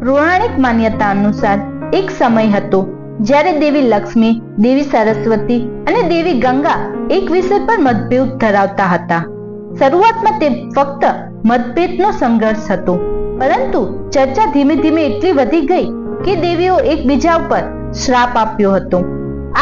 પૌરાણિક માન્યતા અનુસાર એક સમય હતો જ્યારે દેવી લક્ષ્મી, દેવી સરસ્વતી અને દેવી ગંગા એક વિષય પર મતભેદ ધરાવતા હતા. શરૂઆતમાં તે ફક્ત મતભેદનો સંઘર્ષ હતો. પરંતુ ચર્ચા ધીમે ધીમે એટલી વધી ગઈ કે દેવીઓ એકબીજા ઉપર શ્રાપ આપ્યો હતો.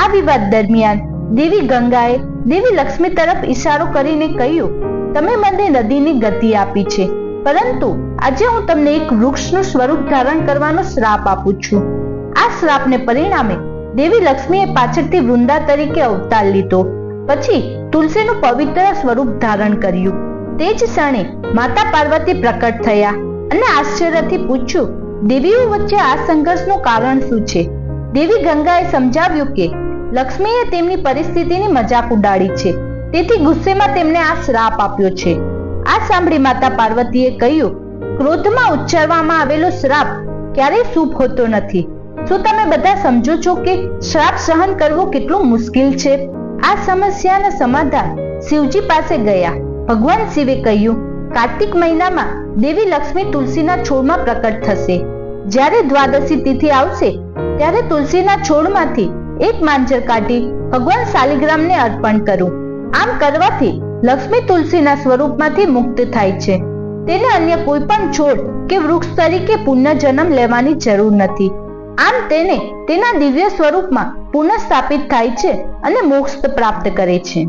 આ વિવાદ દરમિયાન દેવી ગંગાએ દેવી લક્ષ્મી તરફ ઈશારો કરીને કહ્યું, તમે મને નદીની ગતિ આપી છે. પરંતુ આજે હું તમને એક વૃક્ષનું સ્વરૂપ ધારણ કરવાનો શ્રાપ આપું છું. આ શ્રાપને પરિણામે દેવી લક્ષ્મીએ પાછળથી વૃંદા તરીકે અવતાર લીધો. પછી તુલસીનું પવિત્ર સ્વરૂપ ધારણ કર્યું. તે જ ક્ષણે માતા પાર્વતી પ્રકટ થયા અને આશ્ચર્યથી પૂછ્યું, દેવીઓ વચ્ચે આ સંઘર્ષનું કારણ શું છે? દેવી ગંગાએ સમજાવ્યું કે લક્ષ્મીએ તેમની પરિસ્થિતિની મજાક ઉડાડી છે. તેથી ગુસ્સેમાં તેમને આ શ્રાપ આપ્યો છે. આ સાંભળી માતા પાર્વતીએ કહ્યું, ક્રોધમાં ઉચ્ચારવામાં આવેલો શ્રાપ ક્યારેય શુભ હોતો નથી. શું તમે બધા સમજો છો કે શ્રાપ સહન કરવો કેટલું મુશ્કેલ છે? આ સમસ્યાના સમાધાન શિવજી પાસે ગયા. ભગવાન શિવે કહ્યું, કાર્તિક મહિનામાં દેવી લક્ષ્મી તુલસીના છોડમાં પ્રકટ થશે. જ્યારે દ્વાદશી તિથિ આવશે, ત્યારે તુલસીના છોડમાંથી એક માંજર કાઢી ભગવાન શાલિગ્રામને અર્પણ કરું. આમ કરવાથી લક્ષ્મી તુલસીના સ્વરૂપમાંથી મુક્ત થાય છે. તેને અન્ય કોઈ પણ છોડ કે વૃક્ષ તરીકે પુનઃજન્મ લેવાની જરૂર નથી. આમ તેને તેના દિવ્ય સ્વરૂપમાં પુનઃસ્થાપિત થાય છે અને મોક્ષ પ્રાપ્ત કરે છે.